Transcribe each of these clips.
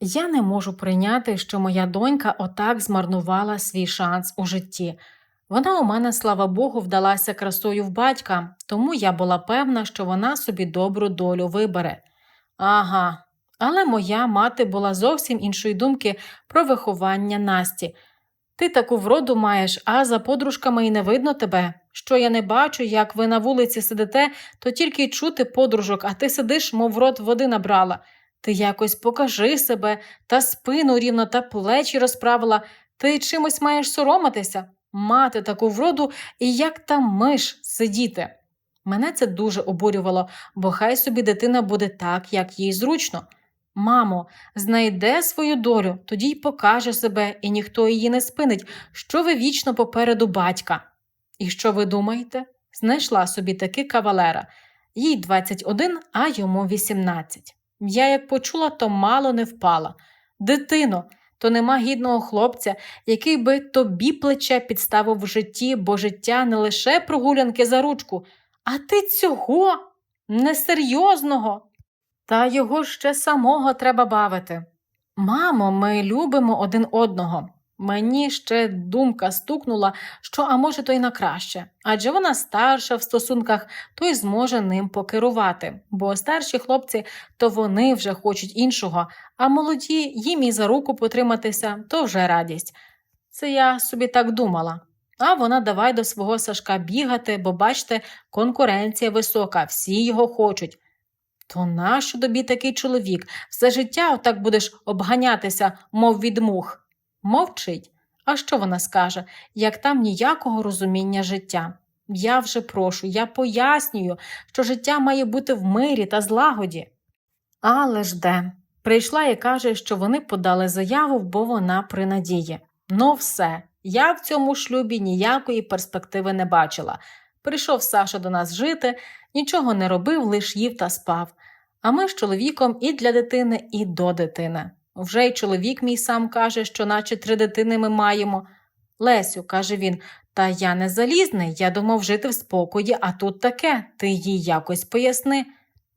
Я не можу прийняти, що моя донька отак змарнувала свій шанс у житті. Вона у мене, слава Богу, вдалася красою в батька, тому я була певна, що вона собі добру долю вибере. Ага, але моя мати була зовсім іншої думки про виховання Насті. Ти таку вроду маєш, а за подружками й не видно тебе. Що я не бачу, як ви на вулиці сидите, то тільки й чути подружок, а ти сидиш, мов рот води набрала. Ти якось покажи себе, та спину рівно, та плечі розправила. Ти чимось маєш соромитися, мати таку вроду і як там миш сидіти. Мене це дуже обурювало, бо хай собі дитина буде так, як їй зручно. Мамо, знайде свою долю, тоді й покаже себе, і ніхто її не спинить, що ви вічно попереду батька. І що ви думаєте? Знайшла собі таки кавалера. Їй 21, а йому 18. Я як почула, то мало не впала. Дитино, то нема гідного хлопця, який би тобі плече підставив в житті, бо життя не лише прогулянки за ручку, а ти цього несерйозного. Та його ще самого треба бавити. Мамо, ми любимо один одного. Мені ще думка стукнула, що, а може, то й на краще, адже вона старша в стосунках, то й зможе ним покерувати, бо старші хлопці то вони вже хочуть іншого, а молоді їм і за руку потриматися то вже радість. Це я собі так думала. А вона давай до свого Сашка бігати, бо бачите, конкуренція висока, всі його хочуть. То нащо тобі такий чоловік? Все життя отак будеш обганятися, мов від мух. Мовчить. А що вона скаже, як там ніякого розуміння життя? Я вже прошу, я пояснюю, що життя має бути в мирі та злагоді. Але ж де? Прийшла і каже, що вони подали заяву, бо вона при надії. Ну, все, я в цьому шлюбі ніякої перспективи не бачила. Прийшов Саша до нас жити, нічого не робив, лиш їв та спав. А ми з чоловіком і для дитини, і до дитини. Вже й чоловік мій сам каже, що наче три дитини ми маємо. Лесю, каже він, та я не залізний, я думав жити в спокої, а тут таке, ти їй якось поясни.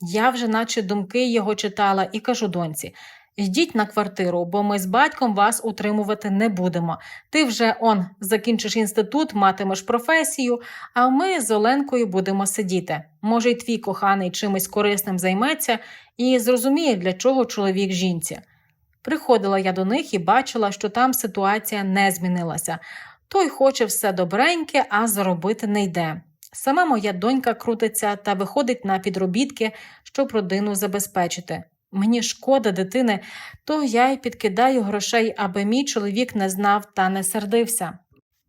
Я вже наче думки його читала і кажу доньці йдіть на квартиру, бо ми з батьком вас утримувати не будемо. Ти вже он закінчиш інститут, матимеш професію, а ми з Оленкою будемо сидіти. Може, й твій коханий чимось корисним займеться і зрозуміє, для чого чоловік жінці. Приходила я до них і бачила, що там ситуація не змінилася. Той хоче все добреньке, а заробити не йде. Сама моя донька крутиться та виходить на підробітки, щоб родину забезпечити. Мені шкода дитини, то я й підкидаю грошей, аби мій чоловік не знав та не сердився.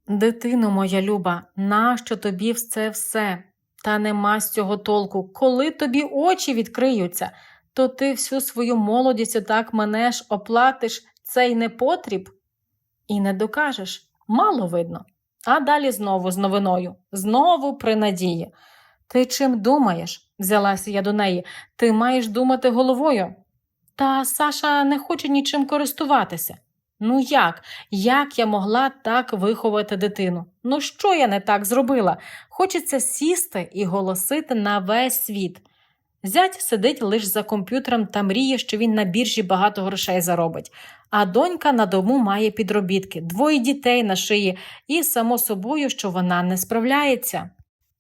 Дитино моя люба, нащо тобі це все? Та нема з цього толку. Коли тобі очі відкриються, то ти всю свою молодість отак манеш, оплатиш цей непотріб і не докажеш. Мало видно. А далі знову з новиною, знову при надії. Ти чим думаєш? взялася я до неї. Ти маєш думати головою. Та Саша не хоче нічим користуватися. Ну як? Як я могла так виховати дитину? Ну що я не так зробила? Хочеться сісти і голосити на весь світ. Зять сидить лише за комп'ютером та мріє, що він на біржі багато грошей заробить, а донька на дому має підробітки, двоє дітей на шиї, і, само собою, що вона не справляється.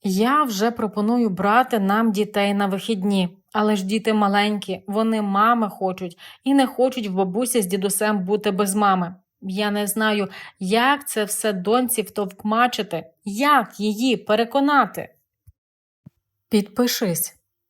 Я вже пропоную брати нам дітей на вихідні, але ж діти маленькі, вони мами хочуть і не хочуть в бабусі з дідусем бути без мами. Я не знаю, як це все доньці втовкмачити, як її переконати. Підпишись,